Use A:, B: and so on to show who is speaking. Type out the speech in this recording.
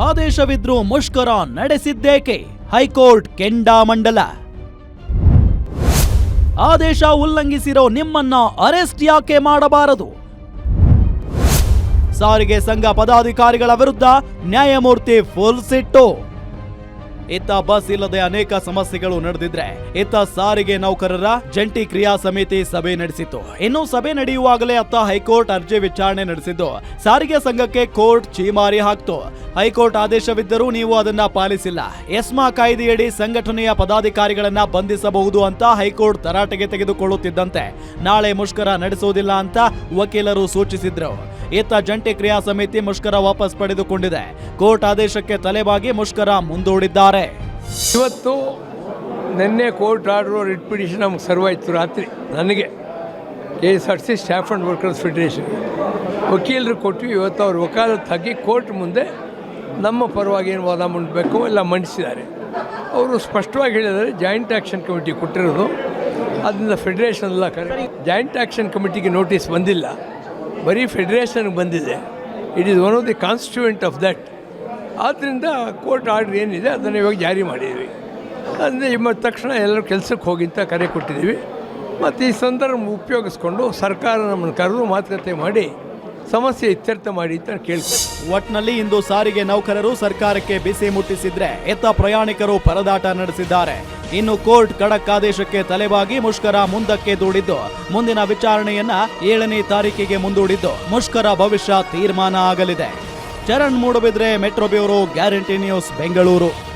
A: ಆದೇಶವಿದ್ರೂ ಮುಷ್ಕರ ನಡೆಸಿದ್ದೇಕೆ? ಹೈಕೋರ್ಟ್ ಕೆಂಡಾಮಂಡಲ ಆದೇಶ ಉಲ್ಲಂಘಿಸಿರೋ ನಿಮ್ಮನ್ನ ಅರೆಸ್ಟ್ ಯಾಕೆ ಮಾಡಬಾರದು? ಸಾರಿಗೆ ಸಂಘ ಪದಾಧಿಕಾರಿಗಳ ವಿರುದ್ಧ ನ್ಯಾಯಮೂರ್ತಿ ಫುಲ್ ಸಿಟ್ಟು. ಇತ್ತ ಬಸ್ ಇಲ್ಲದೆ ಅನೇಕ ಸಮಸ್ಯೆಗಳು ನಡೆದಿದ್ರೆ ಇತ್ತ ಸಾರಿಗೆ ನೌಕರರ ಜಂಟಿ ಕ್ರಿಯಾ ಸಮಿತಿ ಸಭೆ ನಡೆಸಿತ್ತು. ಇನ್ನು ಸಭೆ ನಡೆಯುವಾಗಲೇ ಅತ್ತ ಹೈಕೋರ್ಟ್ ಅರ್ಜಿ ವಿಚಾರಣೆ ನಡೆಸಿದ್ದು. ಸಾರಿಗೆ ಸಂಘಕ್ಕೆ ಕೋರ್ಟ್ ಚೀಮಾರಿ ಹಾಕ್ತು. ಹೈಕೋರ್ಟ್ ಆದೇಶವಿದ್ದರೂ ನೀವು ಅದನ್ನ ಪಾಲಿಸಿಲ್ಲ. ಎಸ್ಮಾ ಕಾಯ್ದೆಯಡಿ ಸಂಘಟನೆಯ ಪದಾಧಿಕಾರಿಗಳನ್ನ ಬಂಧಿಸಬಹುದು ಅಂತ ಹೈಕೋರ್ಟ್ ತರಾಟೆಗೆ ತೆಗೆದುಕೊಳ್ಳುತ್ತಿದ್ದಂತೆ. ನಾಳೆ ಮುಷ್ಕರ ನಡೆಸುವುದಿಲ್ಲ ಅಂತ ವಕೀಲರು ಸೂಚಿಸಿದ್ರು. ಇತ್ತ ಜಂಟಿ ಕ್ರಿಯಾ ಸಮಿತಿ ಮುಷ್ಕರ ವಾಪಸ್ ಪಡೆದುಕೊಂಡಿದೆ. ಕೋರ್ಟ್ ಆದೇಶಕ್ಕೆ ತಲೆಬಾಗಿ ಮುಷ್ಕರ ಮುಂದೂಡಿದ್ದಾರೆ.
B: ಇವತ್ತು ನಿನ್ನೆ ಕೋರ್ಟ್ ಆರ್ಡರ್ ರಿಟ್ ಪಿಟಿಷನ್ ನಮ್ಗೆ ಸರ್ವಾಯಿತು ರಾತ್ರಿ. ನನಗೆ K S R C staff and workers federation ವಕೀಲರು ಕೊಟ್ಟು ಇವತ್ತು ಅವ್ರ ವಕಾಲತ್ತಾಗಿ ಕೋರ್ಟ್ ಮುಂದೆ ನಮ್ಮ ಪರವಾಗಿ ಏನು ವಾದ ಮಾಡಬೇಕು ಎಲ್ಲ ಮಂಡಿಸಿದ್ದಾರೆ. ಅವರು ಸ್ಪಷ್ಟವಾಗಿ ಹೇಳಿದರೆ ಜಾಯಿಂಟ್ ಆ್ಯಕ್ಷನ್ ಕಮಿಟಿ ಕೊಟ್ಟಿರೋದು, ಅದರಿಂದ ಫೆಡರೇಷನ್ ಎಲ್ಲ ಜಾಯಿಂಟ್ ಆ್ಯಕ್ಷನ್ ಕಮಿಟಿಗೆ ನೋಟಿಸ್ ಬಂದಿಲ್ಲ. ಬರೀ ಫೆಡರೇಷನ್ಗೆ ಬಂದಿದೆ. It is one of the constituent of that ಆದ್ದರಿಂದ ಕೋರ್ಟ್ ಆರ್ಡ್ರ್ ಏನಿದೆ, ಅದನ್ನು ಇವಾಗ ಜಾರಿ ಮಾಡಿದ್ವಿ. ಅಂದರೆ ಇಮ್ಮ ತಕ್ಷಣ ಎಲ್ಲರೂ ಕೆಲಸಕ್ಕೆ ಹೋಗಿ ಅಂತ ಕರೆ ಕೊಟ್ಟಿದ್ದೀವಿ. ಮತ್ತು ಈ ಸಂದರ್ಭ ಉಪಯೋಗಿಸ್ಕೊಂಡು ಸರ್ಕಾರ ನಮ್ಮನ್ನು ಕರೆದು ಮಾತುಕತೆ ಮಾಡಿ, ಸಮಸ್ಯೆ ಇತ್ಯರ್ಥ ಮಾಡಿ ಅಂತ ಕೇಳ್ತಾರೆ
A: ಒಟ್ನಲ್ಲಿ ಇಂದು ಸಾರಿಗೆ ನೌಕರರು ಸರ್ಕಾರಕ್ಕೆ ಬಿಸಿ ಮುಟ್ಟಿಸಿದ್ರೆ, ಎತ್ತ ಪ್ರಯಾಣಿಕರು ಪರದಾಟ ನಡೆಸಿದ್ದಾರೆ. ಇನ್ನು ಕೋರ್ಟ್ ಖಡಕ್ ಆದೇಶಕ್ಕೆ ತಲೆಬಾಗಿ ಮುಷ್ಕರ ಮುಂದಕ್ಕೆ ದೂಡಿದ್ದು. ಮುಂದಿನ ವಿಚಾರಣೆಯನ್ನ ಏಳನೇ ತಾರೀಕಿಗೆ ಮುಂದೂಡಿದ್ದು. ಮುಷ್ಕರ ಭವಿಷ್ಯ ತೀರ್ಮಾನ ಆಗಲಿದೆ. Charan Moodbidri metro bureau, guarantee news, Bengaluru.